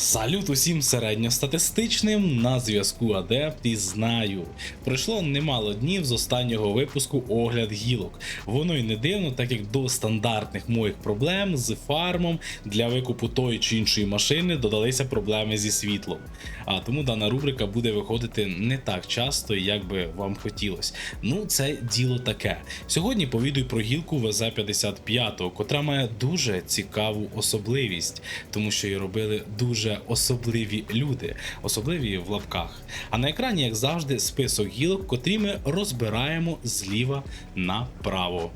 Салют усім середньостатистичним на зв'язку Адепт і знаю. Пройшло немало днів з останнього випуску огляд гілок. Воно й не дивно, так як до стандартних моїх проблем з фармом для викупу тої чи іншої машини додалися проблеми зі світлом. А тому дана рубрика буде виходити не так часто, як би вам хотілося. Ну, це діло таке. Сьогодні повідую про гілку ВЗ-55, котра має дуже цікаву особливість, тому що її робили дуже особливі люди, особливі в лапках. А на екрані, як завжди, список гілок, котрі ми розбираємо зліва направо.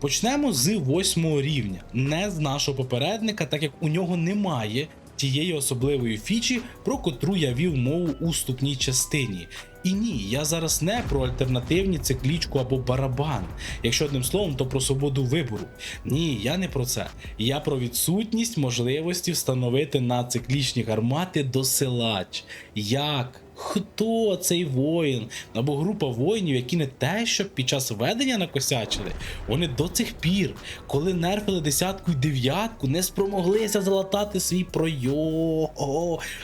Почнемо з восьмого рівня, не з нашого попередника, так як у нього немає тієї особливої фічі, про котру я вів мову у вступній частині. І ні, я зараз не про альтернативні циклічку або барабан. Якщо одним словом, то про свободу вибору. Ні, я не про це. Я про відсутність можливості встановити на циклічні гармати досилач. Як? Хто цей воїн? Або група воїнів, які не те, що під час ведення накосячили, вони до цих пір, коли нерфили десятку і дев'ятку, не спромоглися залатати свій пройом.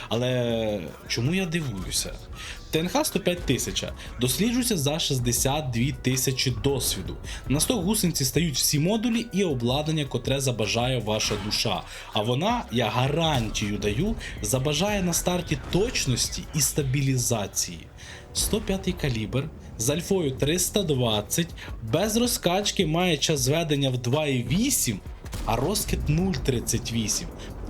Але чому я дивуюся? ТНХ 105 тисяча досліджується за 62 тисячі досвіду. На 100 гусениці стають всі модулі і обладнання, котре забажає ваша душа. А вона, я гарантію даю, забажає на старті точності і стабілізації. 105 калібр з альфою 320, без розкачки має час зведення в 2,8, а розкид 0,38.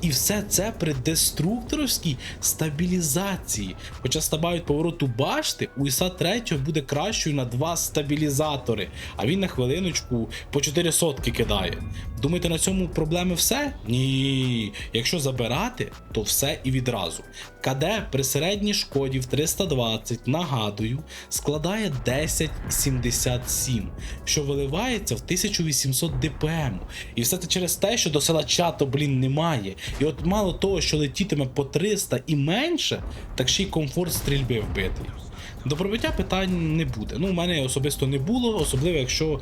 І все це при деструкторовській стабілізації. Хоча стабають повороту башти, у ІСа 3 буде кращою на два стабілізатори, а він на хвилиночку по 4 сотки кидає. Думаєте, на цьому проблеми все? Ні. Якщо забирати, то все і відразу. КД при середній шкоді в 320, нагадую, складає 1077, що виливається в 1800 ДПМ. І все це через те, що до села чато, блін, немає. І от мало того, що летітиме по 300 і менше, так ще й комфорт стрільби вбитий. До пробиття питань не буде. Ну, у мене особисто не було, особливо якщо е,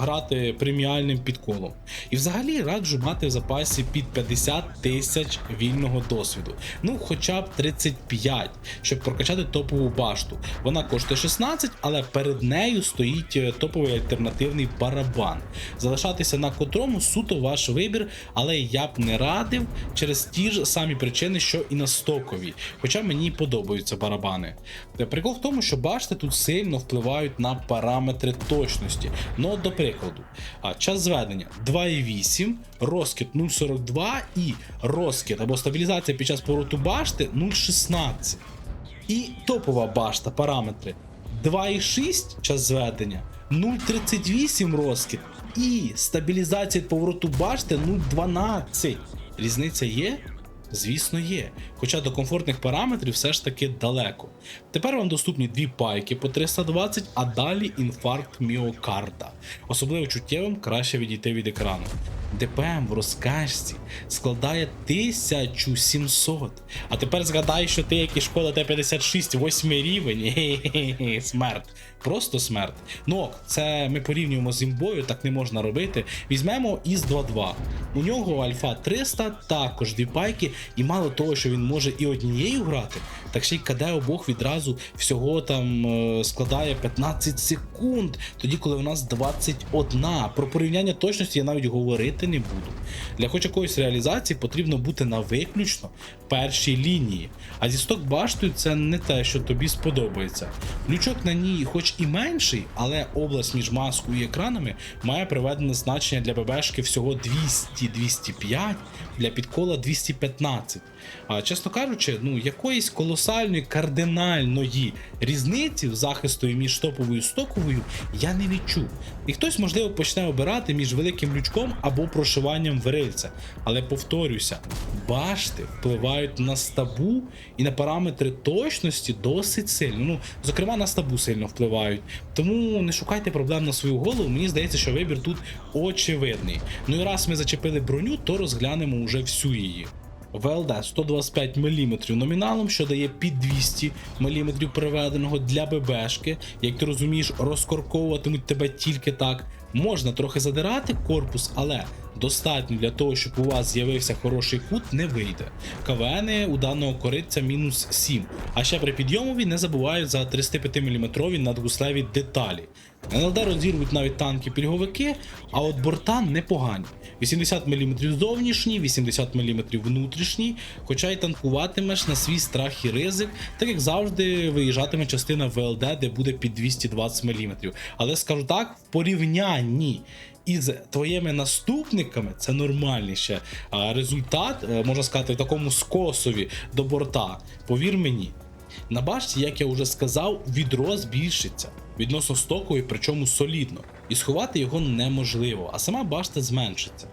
грати преміальним підколом. І взагалі раджу мати в запасі під 50 тисяч вільного досвіду. Ну, хоча б 35, щоб прокачати топову башту. Вона коштує 16, але перед нею стоїть е, топовий альтернативний барабан. Залишатися на котрому суто ваш вибір, але я б не радив через ті ж самі причини, що і на стоковій. Хоча мені подобаються барабани. Та Прикол в тому, що башти тут сильно впливають на параметри точності. Ну, до прикладу, час зведення 2,8, розкид 0,42 і розкид або стабілізація під час повороту башти 0,16. І топова башта параметри 2,6 час зведення, 0,38 розкид і стабілізація повороту башти 0,12. Різниця є? Звісно, є. Хоча до комфортних параметрів все ж таки далеко. Тепер вам доступні дві пайки по 320, а далі інфаркт міокарда. Особливо чуттєвим краще відійти від екрану. ДПМ в розкажці складає 1700. А тепер згадай, що ти, як і шкода Т-56, 8 рівень. Хе-хе-хе, Смерть. Просто смерть. Ну, це ми порівнюємо з імбою, так не можна робити. Візьмемо із 2.2. У нього альфа 300, також дві пайки, і мало того, що він може і однією грати, так ще й КД обох відразу всього там е, складає 15 секунд, тоді коли у нас 21. Про порівняння точності я навіть говорити не буду. Для хоч якоїсь реалізації потрібно бути на виключно першій лінії. А зі сток баштою це не те, що тобі сподобається. Лючок на ній, хоч і менший, але область між маскою і екранами має приведене значення для ББшки всього 200-205, для підкола 215. А чесно кажучи, ну якоїсь колосальної кардинальної різниці в захисту між топовою і стоковою я не відчув. І хтось, можливо, почне обирати між великим лючком або прошиванням вирильця. Але повторюся, башти впливають на стабу і на параметри точності досить сильно. Ну, зокрема, на стабу сильно впливають. Тому не шукайте проблем на свою голову. Мені здається, що вибір тут очевидний. Ну і раз ми зачепили броню, то розглянемо уже всю її. ВЛД 125 мм номіналом, що дає під 200 мм приведеного для ББшки. Як ти розумієш, розкорковуватимуть тебе тільки так. Можна трохи задирати корпус, але достатньо для того, щоб у вас з'явився хороший кут, не вийде. КВН у даного кориця мінус 7. А ще при підйомові не забувають за 35 мм надгуслеві деталі. НЛД розірвуть навіть танки пільговики, а от борта непогані. 80 мм зовнішній, 80 мм внутрішній, хоча й танкуватимеш на свій страх і ризик, так як завжди виїжджатиме частина ВЛД, де буде під 220 мм. Але скажу так, в порівнянні із твоїми наступниками це нормальніше. Результат, е, можна сказати, в такому скосові до борта. Повір мені. На башті, як я вже сказав, відро збільшиться відносно стокової, причому солідно, і сховати його неможливо, а сама башта зменшиться.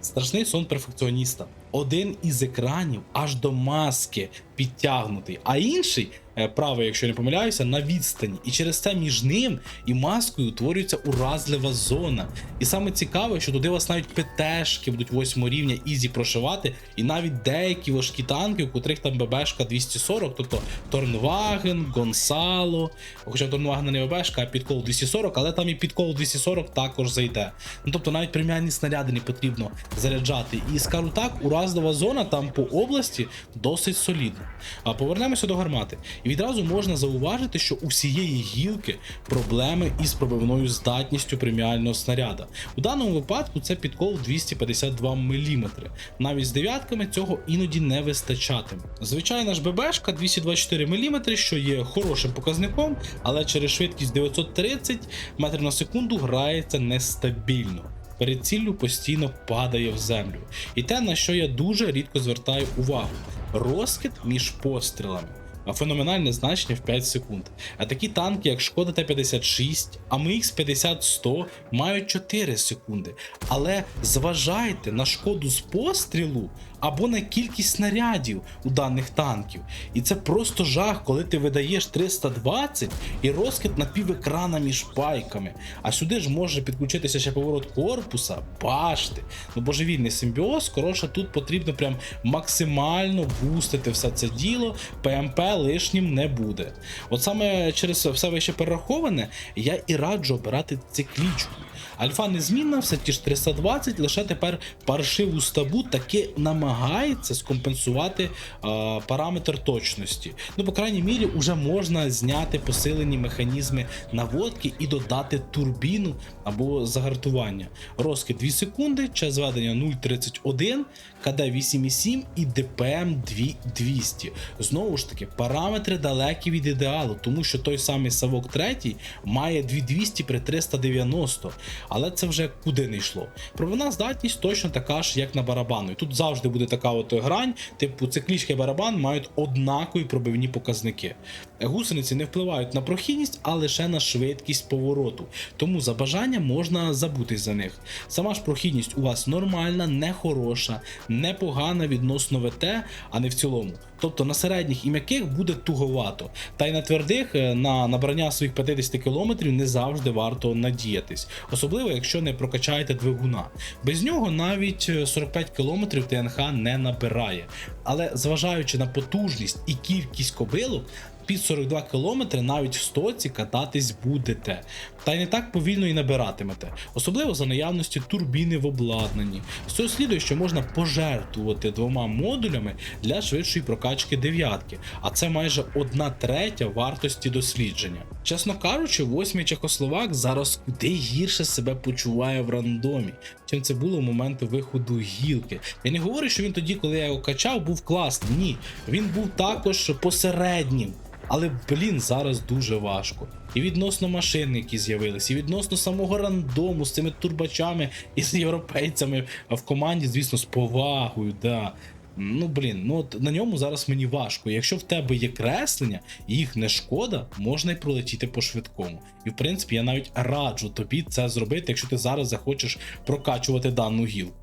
Страшний сон перфекціоніста. Один із екранів аж до маски підтягнутий, а інший, правий, якщо не помиляюся, на відстані. І через це між ним і маскою утворюється уразлива зона. І саме цікаве, що туди вас навіть ПТшки будуть 8 рівня ізі прошивати, і навіть деякі важкі танки, у котрих там ББшка 240, тобто Торнваген, Гонсало. Хоча Торнваген не ББшка, а підкол 240, але там і підкол 240 також зайде. Ну тобто навіть преміальні снаряди не потрібно заряджати. І скажу так, уразлива зона там по області досить солідна. А повернемося до гармати. І відразу можна зауважити, що у всієї гілки проблеми із пробивною здатністю преміального снаряда. У даному випадку це підкол 252 мм. Навіть з дев'ятками цього іноді не вистачатиме. Звичайна ж ББшка 224 мм, що є хорошим показником, але через швидкість 930 метрів на секунду грається нестабільно. Перед ціллю постійно падає в землю. І те, на що я дуже рідко звертаю увагу: розкид між пострілами. Феноменальне значення в 5 секунд. А такі танки, як Шкода Т-56, амх 50-100 мають 4 секунди. Але зважайте на шкоду з пострілу або на кількість снарядів у даних танків. І це просто жах, коли ти видаєш 320 і розкид на пів екрана між пайками. А сюди ж може підключитися ще поворот корпуса, башти. Ну божевільний симбіоз, коротше, тут потрібно прям максимально бустити все це діло. ПМП лишнім не буде. От саме через все вище перераховане, я і раджу обирати циклічку. Альфа незмінна, все ті ж 320, лише тепер паршиву стабу таки намагається скомпенсувати а, параметр точності. Ну, по крайній мірі, вже можна зняти посилені механізми наводки і додати турбіну або загартування. Розкид 2 секунди, час зведення 0,31, КД 8,7 і ДПМ 2200. Знову ж таки, параметри далекі від ідеалу, тому що той самий Савок 3 має 2200 при 390, але це вже куди не йшло. Пробивна здатність точно така ж, як на барабану. І тут завжди буде така от грань, типу циклічка і барабан мають однакові пробивні показники. Гусениці не впливають на прохідність, а лише на швидкість повороту. Тому за бажанням можна забутись за них. Сама ж прохідність у вас нормальна, не хороша, непогана відносно ВТ, а не в цілому. Тобто на середніх і м'яких буде туговато. Та й на твердих е, на набрання своїх 50 км не завжди варто надіятись, особливо якщо не прокачаєте двигуна. Без нього навіть е, 45 км ТНХ не набирає. Але зважаючи на потужність і кількість кобилок, під 42 км навіть в стоці кататись будете. Та й не так повільно і набиратимете, особливо за наявності турбіни в обладнанні. З цього слідує, що можна пожертвувати двома модулями для швидшої прокачки дев'ятки, а це майже одна третя вартості дослідження. Чесно кажучи, восьмий чехословак зараз куди гірше себе почуває в рандомі, чим це було в момент виходу гілки. Я не говорю, що він тоді, коли я його качав, був класний. Ні, він був також посереднім. Але блін, зараз дуже важко. І відносно машин, які з'явились, і відносно самого рандому з цими турбачами і з європейцями в команді, звісно, з повагою, да. Ну блін, ну от на ньому зараз мені важко. Якщо в тебе є креслення, і їх не шкода, можна й пролетіти по швидкому. І в принципі я навіть раджу тобі це зробити, якщо ти зараз захочеш прокачувати дану гілку.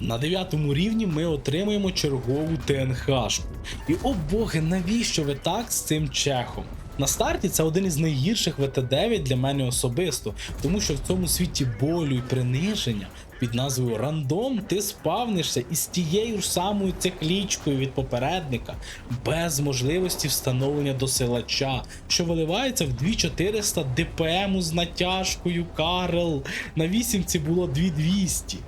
На 9 рівні ми отримуємо чергову ТНХшку. І о боги, навіщо ви так з цим чехом? На старті це один із найгірших ВТ-9 для мене особисто, тому що в цьому світі болю і приниження під назвою Рандом ти спавнишся із тією ж самою циклічкою від попередника, без можливості встановлення досилача, що виливається в 2400 ДПМ з натяжкою Карл. На вісімці було 2200.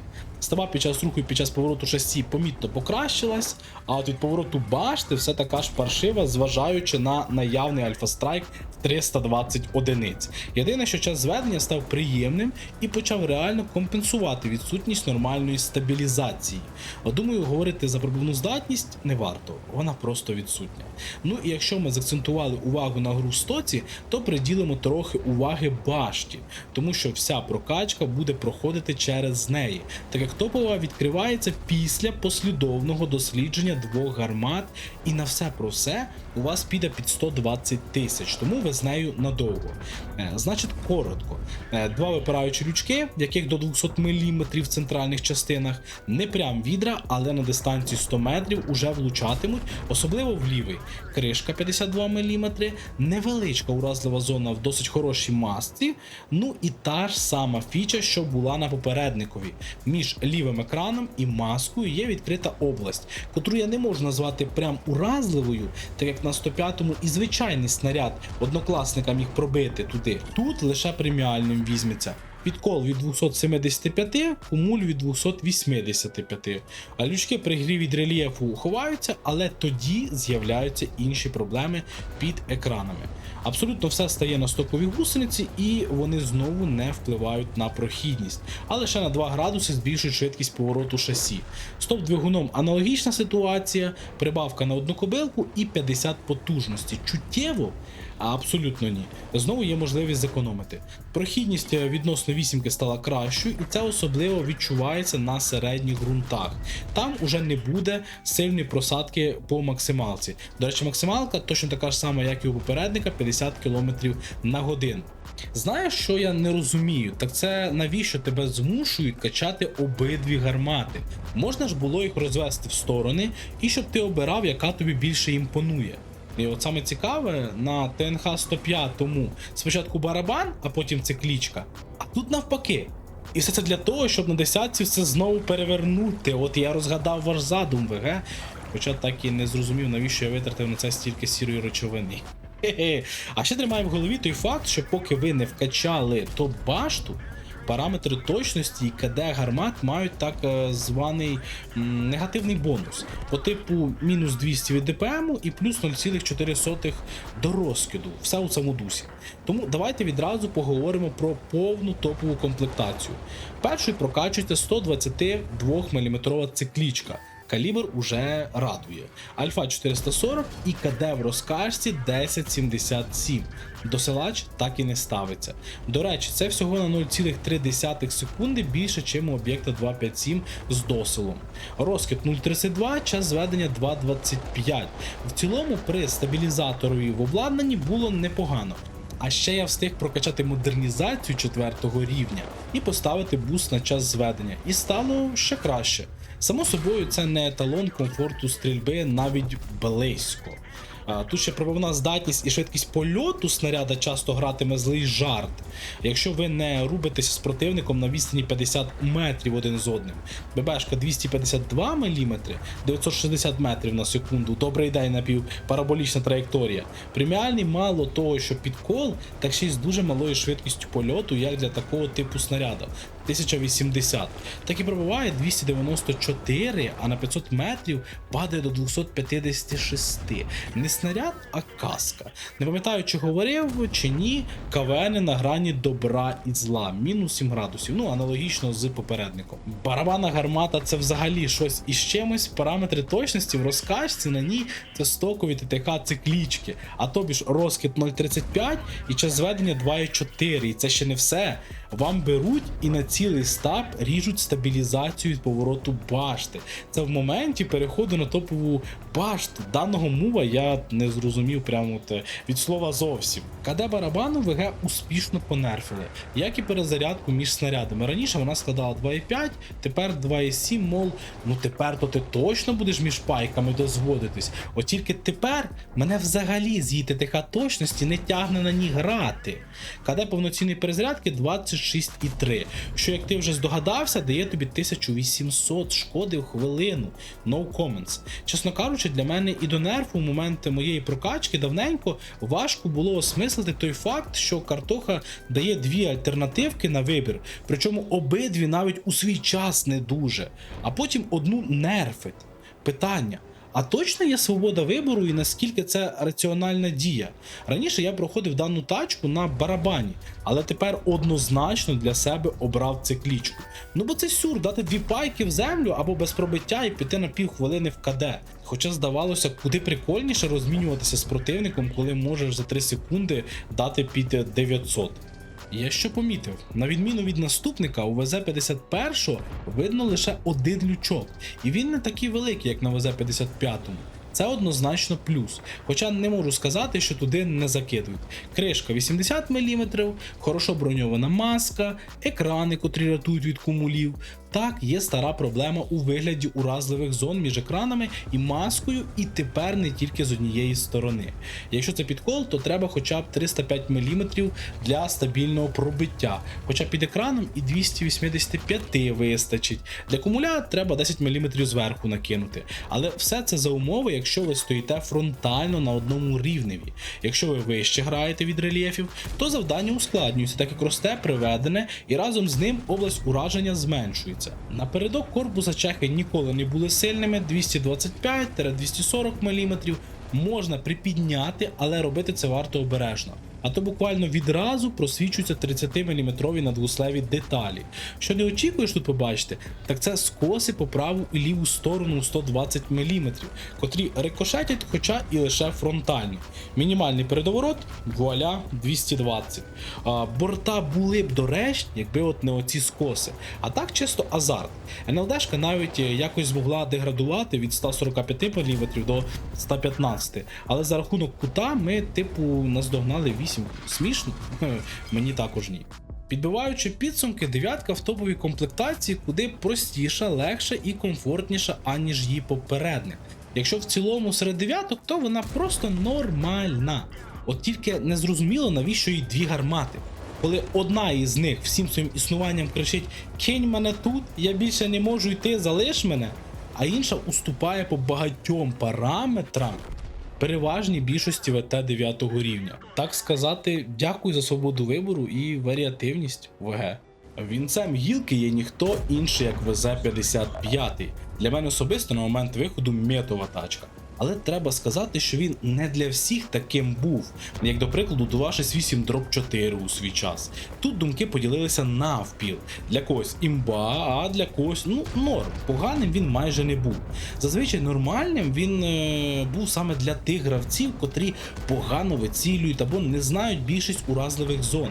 Става під час руху і під час повороту шасі помітно покращилась, а от від повороту башти все така ж паршива, зважаючи на наявний альфа-страйк в 320 одиниць. Єдине, що час зведення став приємним і почав реально компенсувати відсутність нормальної стабілізації. Думаю, говорити за пробивну здатність не варто, вона просто відсутня. Ну і якщо ми заакцентували увагу на гру стоці, то приділимо трохи уваги башті, тому що вся прокачка буде проходити через неї, так як топова відкривається після послідовного дослідження двох гармат, і на все про все у вас піде під 120 тисяч, тому ви з нею надовго. Е, значить, коротко. Е, два випираючі лючки, яких до 200 мм в центральних частинах, не прям відра, але на дистанції 100 метрів уже влучатимуть, особливо в лівий. Кришка 52 мм, невеличка уразлива зона в досить хорошій масці. Ну і та ж сама фіча, що була на попередникові. Між лівим екраном і маскою є відкрита область, котру я не можу назвати прям уразливою, так як на 105-му і звичайний снаряд однокласника міг пробити туди. Тут лише преміальним візьметься. Підкол від 275, кумуль від 285. А лючки при грі від рельєфу ховаються, але тоді з'являються інші проблеми під екранами. Абсолютно все стає на стокові гусениці, і вони знову не впливають на прохідність, а лише на 2 градуси збільшують швидкість повороту шасі. Стоп-двигуном аналогічна ситуація, прибавка на одну кобилку і 50 потужності. Чуттєво, а абсолютно ні. Знову є можливість зекономити. Прохідність е, відносно вісімки стала кращою, і це особливо відчувається на середніх ґрунтах. Там уже не буде сильної просадки по максималці. До речі, максималка точно така ж сама, як і у попередника, 50 км на годину. Знаєш, що я не розумію? Так це навіщо тебе змушують качати обидві гармати? Можна ж було їх розвести в сторони, і щоб ти обирав, яка тобі більше імпонує. І от саме цікаве, на ТНХ 105 тому спочатку барабан, а потім циклічка. А тут навпаки. І все це для того, щоб на десятці все знову перевернути. От я розгадав ваш задум, ВГ. Хоча так і не зрозумів, навіщо я витратив на це стільки сірої речовини. Хе-хе. А ще тримаю в голові той факт, що поки ви не вкачали топ-башту, параметри точності і КД гармат мають так е, званий негативний бонус по типу мінус 200 від ДПМ і плюс 0,4 до розкиду. Все у цьому дусі. Тому давайте відразу поговоримо про повну топову комплектацію. Першою прокачується 122 мм циклічка. Калібр уже радує. Альфа 440 і КД в розкажці 1077. Досилач так і не ставиться. До речі, це всього на 0,3 секунди більше, ніж у об'єкта 257 з досилом. Розкид 0,32, час зведення 2,25. В цілому при стабілізаторові в обладнанні було непогано. А ще я встиг прокачати модернізацію 4 рівня і поставити буст на час зведення. І стало ще краще. Само собою, це не еталон комфорту стрільби навіть близько. Тут ще пробивна здатність і швидкість польоту снаряда часто гратиме злий жарт. Якщо ви не рубитеся з противником на відстані 50 метрів один з одним. ББшка 252 мм, 960 метрів на секунду, добрий день напів параболічна траєкторія. Преміальний мало того, що підкол, так ще й з дуже малою швидкістю польоту, як для такого типу снаряда. 1080. Так і пробиває 294, а на 500 метрів падає до 256. Не снаряд, а каска. Не пам'ятаю, чи говорив чи ні, КВН на грані добра і зла. Мінус 7 градусів. Ну, аналогічно з попередником. Барабана гармата це взагалі щось із чимось. Параметри точності в розкачці на ній це стокові ТТК циклічки. А тобі ж розкид 0,35 і час зведення 2,4. І це ще не все. Вам беруть і на цілий стаб ріжуть стабілізацію від повороту башти. Це в моменті переходу на топову башту. Даного мува я не зрозумів прямо от, е, від слова зовсім. КД барабану ВГ успішно понерфили, як і перезарядку між снарядами. Раніше вона складала 2,5, тепер 2,7, мол, ну тепер то ти точно будеш між пайками дозводитись. От тільки тепер мене взагалі з її ТТХ точності не тягне на ній грати. КД повноцінної перезарядки 26,3, що, як ти вже здогадався, дає тобі 1800 шкоди в хвилину. No comments. Чесно кажучи, для мене і до нерфу в момент моєї прокачки давненько важко було осмислити той факт, що картоха дає дві альтернативки на вибір, причому обидві навіть у свій час не дуже, а потім одну нерфить. Питання. А точно є свобода вибору і наскільки це раціональна дія? Раніше я проходив дану тачку на барабані, але тепер однозначно для себе обрав циклічку. Ну бо це сюр дати дві пайки в землю або без пробиття і піти на півхвилини в КД. Хоча здавалося, куди прикольніше розмінюватися з противником, коли можеш за 3 секунди дати під 900. Я що помітив, на відміну від наступника, у ВЗ-51 видно лише один лючок, і він не такий великий, як на ВЗ-55. Це однозначно плюс. Хоча не можу сказати, що туди не закидують. Кришка 80 мм, хорошо броньована маска, екрани, котрі рятують від кумулів. Так, є стара проблема у вигляді уразливих зон між екранами і маскою, і тепер не тільки з однієї сторони. Якщо це підкол, то треба хоча б 305 мм для стабільного пробиття. Хоча під екраном і 285 вистачить. Для кумуля треба 10 мм зверху накинути. Але все це за умови, якщо ви стоїте фронтально на одному рівневі. Якщо ви вище граєте від рельєфів, то завдання ускладнюється, так як росте приведене, і разом з ним область ураження зменшується. Напередок корпуса чехи ніколи не були сильними 225-240 мм. Можна припідняти, але робити це варто обережно. А то буквально відразу просвічуються 30-мм надвуслеві деталі. Що не очікуєш тут побачити, так це скоси по праву і ліву сторону у 120 мм, котрі рикошетять, хоча і лише фронтально. Мінімальний передоворот вуаля 220. А, борта були б доречні, якби от не оці скоси. А так чисто азарт. НЛДшка навіть е, якось змогла деградувати від 145 мм до 115, але за рахунок кута ми, типу, наздогнали 8. Смішно? Мені також ні. Підбиваючи підсумки, дев'ятка в топовій комплектації куди простіша, легша і комфортніша, аніж її попередник. Якщо в цілому серед дев'яток, то вона просто нормальна. От тільки не зрозуміло, навіщо їй дві гармати. Коли одна із них всім своїм існуванням кричить Кинь мене тут, я більше не можу йти, залиш мене, а інша уступає по багатьом параметрам переважній більшості ВТ 9 рівня. Так сказати, дякую за свободу вибору і варіативність ВГ. Вінцем гілки є ніхто інший, як ВЗ-55. Для мене особисто на момент виходу метова тачка. Але треба сказати, що він не для всіх таким був, як до прикладу 268 дроп 4 у свій час. Тут думки поділилися навпіл. Для когось імба, а для когось ну норм. Поганим він майже не був. Зазвичай нормальним він е, був саме для тих гравців, котрі погано вицілюють або не знають більшість уразливих зон.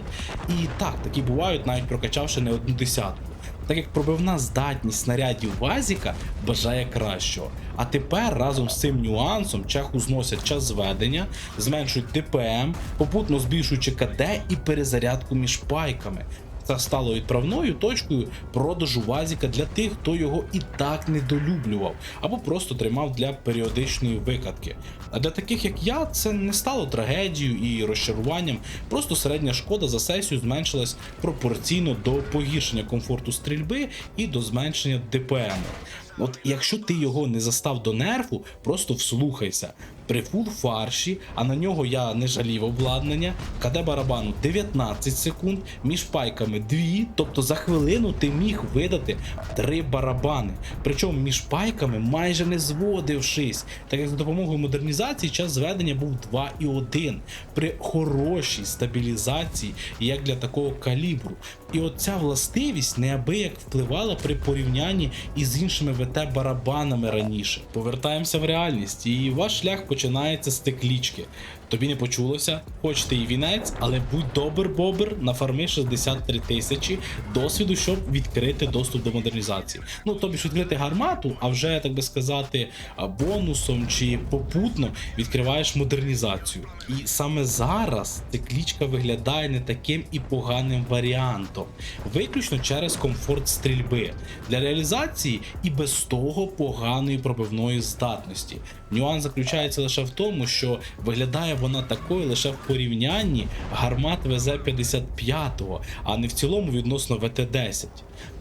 І так, такі бувають, навіть прокачавши не одну десятку так як пробивна здатність снарядів Вазіка бажає кращого. А тепер разом з цим нюансом чеху зносять час зведення, зменшують ДПМ, попутно збільшуючи КД і перезарядку між пайками. Це стало відправною точкою продажу Вазіка для тих, хто його і так недолюблював, або просто тримав для періодичної викатки. А для таких як я, це не стало трагедією і розчаруванням, просто середня шкода за сесію зменшилась пропорційно до погіршення комфорту стрільби і до зменшення ДПМ. От якщо ти його не застав до нерфу, просто вслухайся. При фул фарші, а на нього я не жалів обладнання, КД барабану 19 секунд, між пайками 2, тобто за хвилину ти міг видати 3 барабани. Причому між пайками майже не зводившись, так як за допомогою модернізації час зведення був 2,1 при хорошій стабілізації, як для такого калібру. І оця властивість неабияк впливала при порівнянні із іншими ВТ-барабанами раніше. Повертаємося в реальність, і ваш шлях починається з теклічки. Тобі не почулося, хоч і вінець, але будь добр, бобр, нафарми 63 тисячі досвіду, щоб відкрити доступ до модернізації. Ну, тобі ж відкрити гармату, а вже, так би сказати, бонусом чи попутно відкриваєш модернізацію. І саме зараз циклічка виглядає не таким і поганим варіантом, виключно через комфорт стрільби. Для реалізації і без того поганої пробивної здатності. Нюанс заключається лише в тому, що виглядає вона такою лише в порівнянні гармат ВЗ-55, а не в цілому відносно ВТ-10.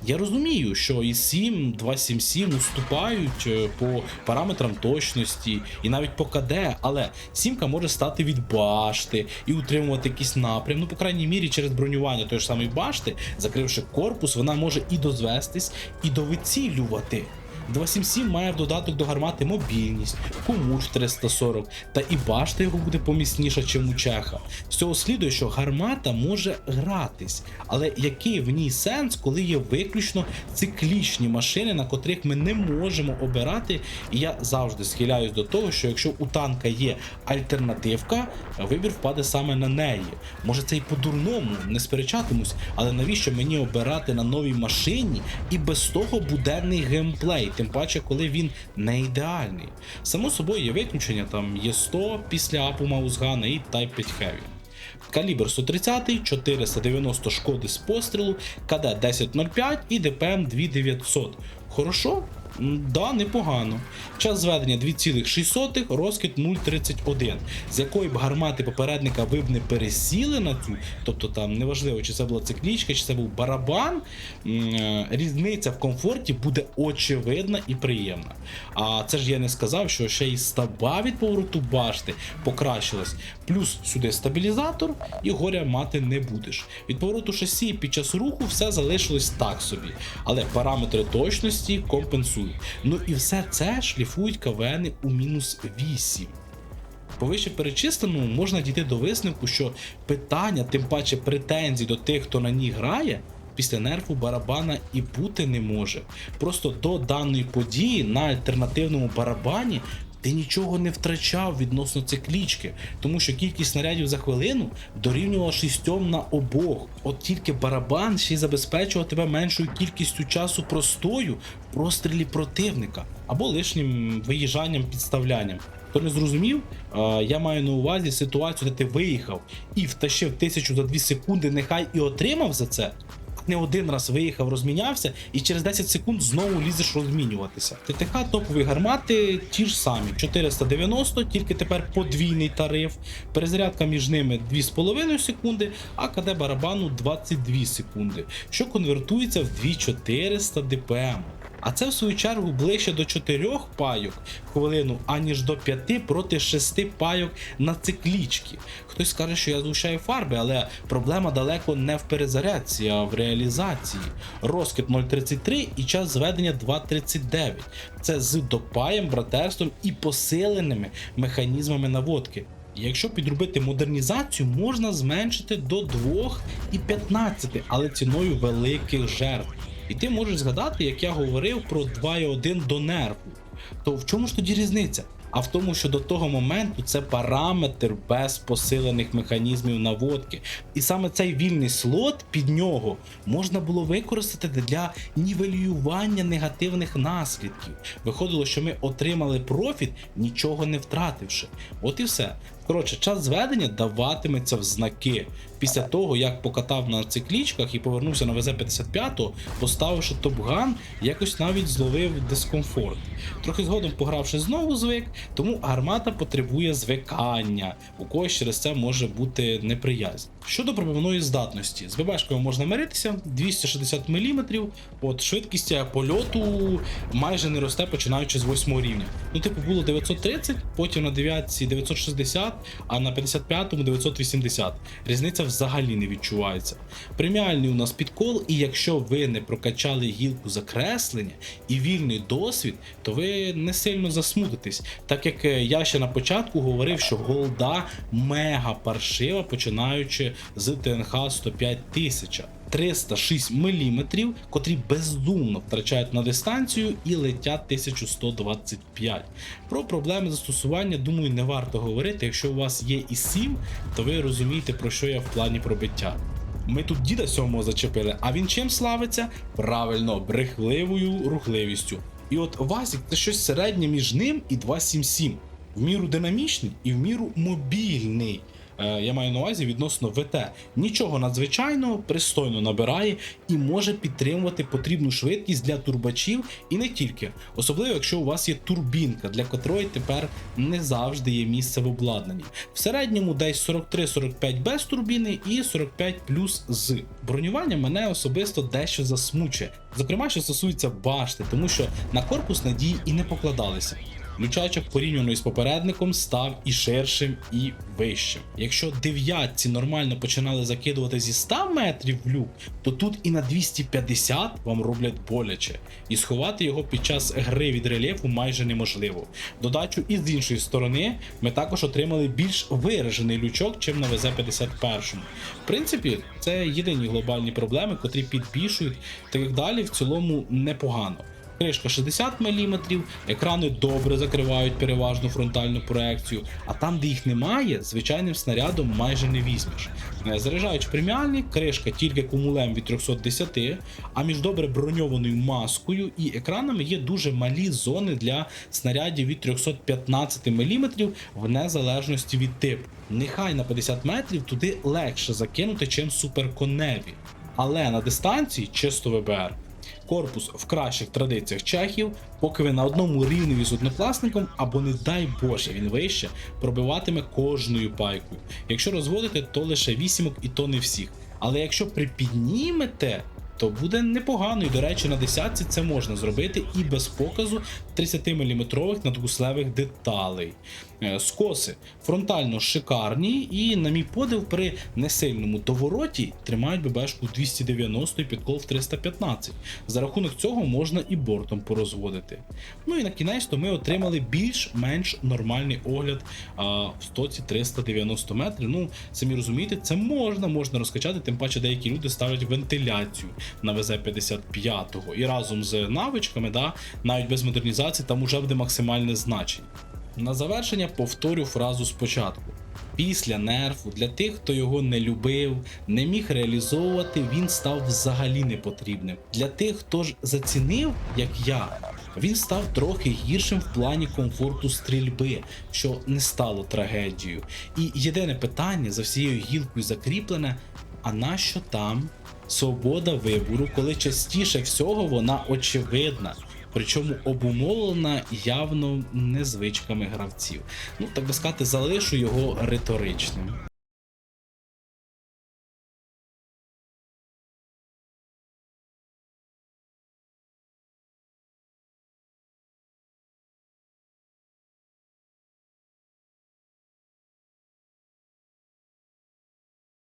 Я розумію, що і 7, 277 уступають е, по параметрам точності і навіть по КД, але сімка може стати від башти і утримувати якийсь напрям. Ну, по крайній мірі, через бронювання тої ж самої башти, закривши корпус, вона може і дозвестись, і довицілювати. 277 має в додаток до гармати мобільність, кумуль 340, та і башта його буде поміцніша, чим у чеха. З цього слідує, що гармата може гратись, але який в ній сенс, коли є виключно циклічні машини, на котрих ми не можемо обирати. І я завжди схиляюсь до того, що якщо у танка є альтернативка, вибір впаде саме на неї. Може це і по-дурному, не сперечатимусь, але навіщо мені обирати на новій машині і без того буденний геймплей, тим паче, коли він не ідеальний. Само собою є виключення, там є 100 після апу Маузгана і Type 5 Heavy. Калібр 130, 490 шкоди з пострілу, КД 10.05 і ДПМ 2900. Хорошо? Да, непогано. Час зведення 2,6, розкид 0,31, з якої б гармати попередника ви б не пересіли на цю, тобто там неважливо, чи це була циклічка, чи це був барабан, е, різниця в комфорті буде очевидна і приємна. А це ж я не сказав, що ще й стаба від повороту башти покращилась. Плюс сюди стабілізатор і горя мати не будеш. Від повороту шасі під час руху все залишилось так собі, але параметри точності компенсують. Ну і все це шліфують кавени у мінус 8. По вище перечисленому можна дійти до висновку, що питання, тим паче претензій до тих, хто на ній грає, після нерфу барабана і бути не може. Просто до даної події на альтернативному барабані ти нічого не втрачав відносно циклічки, тому що кількість снарядів за хвилину дорівнювала шістьом на обох. От тільки барабан ще й забезпечував тебе меншою кількістю часу простою в прострілі противника або лишнім виїжджанням підставлянням. Хто не зрозумів, я маю на увазі ситуацію, де ти виїхав і втащив тисячу за 2 секунди, нехай і отримав за це. Не один раз виїхав, розмінявся, і через 10 секунд знову лізеш розмінюватися. ТТХ топові гармати ті ж самі: 490, тільки тепер подвійний тариф. Перезарядка між ними 2,5 секунди, а КД барабану 22 секунди, що конвертується в 2400 ДПМ. А це в свою чергу ближче до 4 пайок в хвилину, аніж до 5 проти 6 пайок на циклічки. Хтось скаже, що я згущаю фарби, але проблема далеко не в перезарядці, а в реалізації. Розкид 0,33 і час зведення 2,39. Це з допаєм, братерством і посиленими механізмами наводки. Якщо підробити модернізацію, можна зменшити до 2,15, але ціною великих жертв. І ти можеш згадати, як я говорив про 2,1 до нерву. То в чому ж тоді різниця? А в тому, що до того моменту це параметр без посилених механізмів наводки. І саме цей вільний слот під нього можна було використати для нівелювання негативних наслідків. Виходило, що ми отримали профіт, нічого не втративши. От і все. Коротше, час зведення даватиметься в знаки. Після того, як покатав на циклічках і повернувся на ВЗ-55, поставивши топган, якось навіть зловив дискомфорт. Трохи згодом погравши знову звик, тому гармата потребує звикання. У когось через це може бути неприязнь. Щодо пробивної здатності, з ББшкою можна миритися 260 мм, от швидкість польоту майже не росте починаючи з 8 рівня. Ну, типу, було 930, потім на 9 960, а на 55-му 980. Різниця взагалі не відчувається. Преміальний у нас підкол, і якщо ви не прокачали гілку закреслення і вільний досвід, то ви не сильно засмутитесь, так як е, я ще на початку говорив, що голда мега паршива, починаючи з ТНХ 105 тисяча. 306 мм, котрі бездумно втрачають на дистанцію і летять 1125. Про проблеми застосування, думаю, не варто говорити. Якщо у вас є і 7, то ви розумієте, про що я в плані пробиття. Ми тут діда сьомого зачепили, а він чим славиться? Правильно, брехливою рухливістю. І от Вазік це щось середнє між ним і 277. В міру динамічний і в міру мобільний. Е, Я маю на увазі відносно ВТ. Нічого надзвичайного, пристойно набирає і може підтримувати потрібну швидкість для турбачів і не тільки. Особливо, якщо у вас є турбінка, для котрої тепер не завжди є місце в обладнанні. В середньому десь 43-45 без турбіни і 45 плюс з. Бронювання мене особисто дещо засмучує. Зокрема, що стосується башти, тому що на корпус надії і не покладалися. Лючачок порівняно із попередником став і ширшим, і вищим. Якщо дев'ятці нормально починали закидувати зі 100 метрів в люк, то тут і на 250 вам роблять боляче, і сховати його під час гри від рельєфу майже неможливо. Додачу і з іншої сторони ми також отримали більш виражений лючок, чим на ВЗ-51. В принципі, це єдині глобальні проблеми, котрі підбільшують, так як далі в цілому непогано. Кришка 60 мм, екрани добре закривають переважно фронтальну проекцію, а там, де їх немає, звичайним снарядом майже не візьмеш. Е, Заряджаючи преміальний, кришка тільки кумулем від 310, а між добре броньованою маскою і екранами є дуже малі зони для снарядів від 315 мм в незалежності від типу. Нехай на 50 метрів туди легше закинути, чим суперконеві. Але на дистанції чисто ВБР. Корпус в кращих традиціях чехів, поки ви на одному рівні з однокласником, або не дай Боже, він вище пробиватиме кожною пайкою. Якщо розводите, то лише вісімок і то не всіх. Але якщо припіднімете, то буде непогано, і до речі, на десятці це можна зробити і без показу 30-мм надгуслевих деталей. Е, Скоси фронтально шикарні, і, на мій подив, при несильному довороті тримають ББшку 290 і підкол в 315. За рахунок цього можна і бортом порозводити. Ну і на кінець то ми отримали більш-менш нормальний огляд а, в стоці 390 метрів. Ну, самі розумієте, це можна, можна розкачати, тим паче деякі люди ставлять вентиляцію на ВЗ-55 і разом з навичками, да, навіть без модернізації, там уже буде максимальне значення. На завершення повторю фразу спочатку. Після нерфу для тих, хто його не любив, не міг реалізовувати, він став взагалі непотрібним. Для тих, хто ж зацінив, як я, він став трохи гіршим в плані комфорту стрільби, що не стало трагедією. І єдине питання за всією гілкою закріплене: а нащо там свобода вибору, коли частіше всього вона очевидна? Причому обумовлена явно незвичками гравців. Ну, так би сказати, залишу його риторичним.